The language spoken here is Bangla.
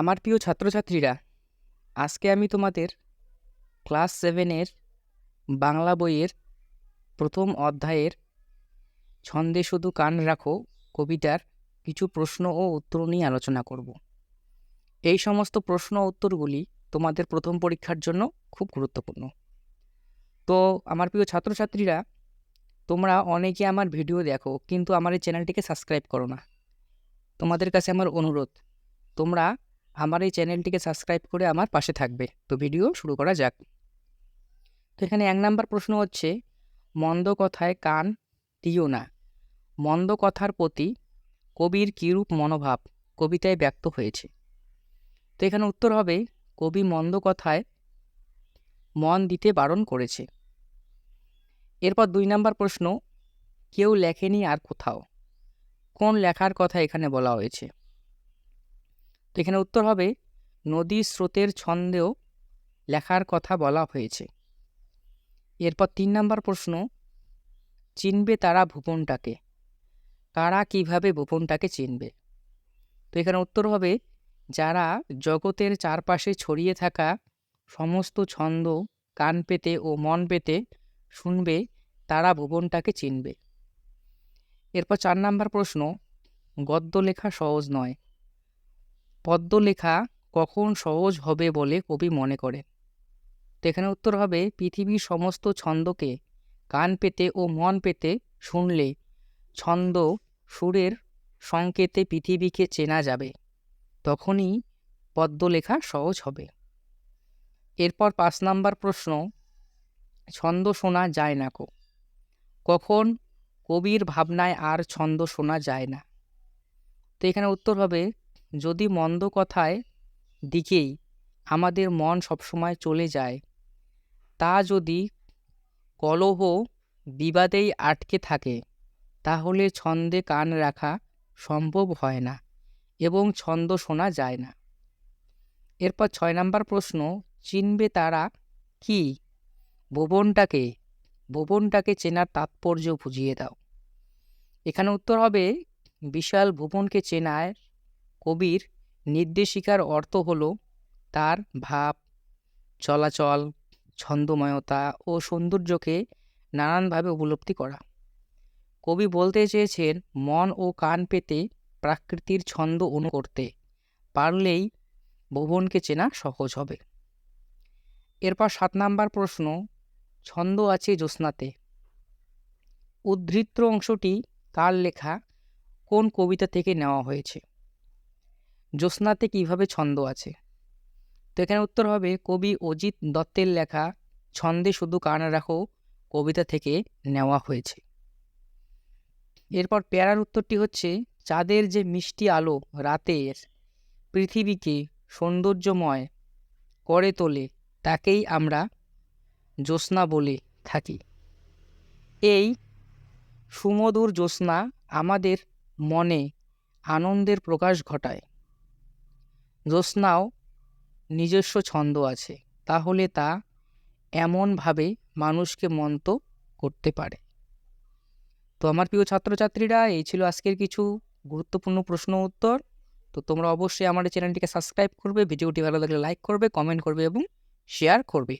আমার প্রিয় ছাত্রছাত্রীরা, আজকে আমি তোমাদের ক্লাস সেভেনের বাংলা বইয়ের প্রথম অধ্যায়ের ছন্দে শুধু কান রাখো কবিতার কিছু প্রশ্ন ও উত্তর নিয়ে আলোচনা করব। এই সমস্ত প্রশ্ন উত্তরগুলি তোমাদের প্রথম পরীক্ষার জন্য খুব গুরুত্বপূর্ণ। তো আমার প্রিয় ছাত্রছাত্রীরা, তোমরা অনেকে আমার ভিডিও দেখো কিন্তু আমার এই চ্যানেলটিকে সাবস্ক্রাইব করো না। তোমাদের কাছে আমার অনুরোধ, তোমরা আমার এই চ্যানেলটিকে সাবস্ক্রাইব করে আমার পাশে থাকবে। তো ভিডিও শুরু করা যাক। তো এখানে এক নাম্বার প্রশ্ন হচ্ছে, মন্দ কথায় কান দিও না। মন্দ কথার প্রতি কবির কীরূপ মনোভাব? কবিতায় ব্যক্ত হয়েছে। তো এখানে উত্তর হবে, কবি মন্দ কথায় মন দিতে বারণ করেছে। এরপর দুই নাম্বার প্রশ্ন, কেউ লেখেনি আর কোথাও? কোন লেখার কথা এখানে বলা হয়েছে? তো এখানে উত্তর হবে, নদী স্রোতের ছন্দেও লেখার কথা বলা হয়েছে। এরপর তিন নম্বর প্রশ্ন, চিনবে তারা ভুবনটাকে কারা কীভাবে ভুবনটাকে চিনবে? তো এখানে উত্তর হবে, যারা জগতের চারপাশে ছড়িয়ে থাকা সমস্ত ছন্দ কান পেতে ও মন পেতে শুনবে, তারা ভুবনটাকে চিনবে। এরপর চার নাম্বার প্রশ্ন, গদ্য লেখা সহজ নয়। পদ্য লেখা কখন সহজ হবে বলে কবি মনে করেন। তো এখানে উত্তর হবে, পৃথিবীর সমস্ত ছন্দকে কান পেতে ও মন পেতে শুনলে ছন্দ সুরের সংকেতে পৃথিবীকে চেনা যাবে। তখনই পদ্য লেখা সহজ হবে। এরপর পাঁচ নাম্বার প্রশ্ন, ছন্দ শোনা যায় না কো? কখন কবির ভাবনায় আর ছন্দ শোনা যায় না? তো এখানে উত্তর হবে যদি মন্দ কথায় দিকেই আমাদের মন সবসময় চলে যায়, তা যদি কলহ বিবাদেই আটকে থাকে, তাহলে ছন্দে কান রাখা সম্ভব হয় না এবং ছন্দ শোনা যায় না। এরপর ছয় নাম্বার প্রশ্ন, চিনবে তারা কি? ভুবনটাকে ভুবনটাকে চেনার তাৎপর্য বুঝিয়ে দাও। এখানে উত্তর হবে, বিশাল ভুবনকে চেনায় কবির নির্দেশিকার অর্থ হল তার ভাব, চলাচল, ছন্দময়তা ও সৌন্দর্যকে নানানভাবে উপলব্ধি করা। কবি বলতে চেয়েছেন, মন ও কান পেতে প্রাকৃতির ছন্দ অনু করতে পারলেই ভুবনকে চেনা সহজ হবে। এরপর সাত নাম্বার প্রশ্ন, ছন্দ আছে জ্যোৎস্নাতে। উদ্ধৃত অংশটি কার লেখা কোন কবিতা থেকে নেওয়া হয়েছে? জ্যোৎস্নাতে কীভাবে ছন্দ আছে? তো এখানে উত্তর হবে, কবি অজিত দত্তের লেখা, ছন্দে শুধু কান রাখো, কবিতা থেকে নেওয়া হয়েছে। এরপর প্যারার উত্তরটি হচ্ছে, চাঁদের যে মিষ্টি আলো রাতের পৃথিবীকে সৌন্দর্যময় করে তোলে, তাকেই আমরা জ্যোৎস্না বলে থাকি। এই সুমধুর জ্যোৎস্না আমাদের মনে আনন্দের প্রকাশ ঘটায়। জ্যোৎস্নাও নিজস্ব ছন্দ আছে, তাহলে তা এমনভাবে মানুষকে মন্ত করতে পারে। তো আমার প্রিয় ছাত্রছাত্রীরা, এই ছিল আজকের কিছু গুরুত্বপূর্ণ প্রশ্ন উত্তর। তো তোমরা অবশ্যই আমাদের চ্যানেলটিকে সাবস্ক্রাইব করবে, ভিডিওটি ভালো লাগলে লাইক করবে, কমেন্ট করবে এবং শেয়ার করবে।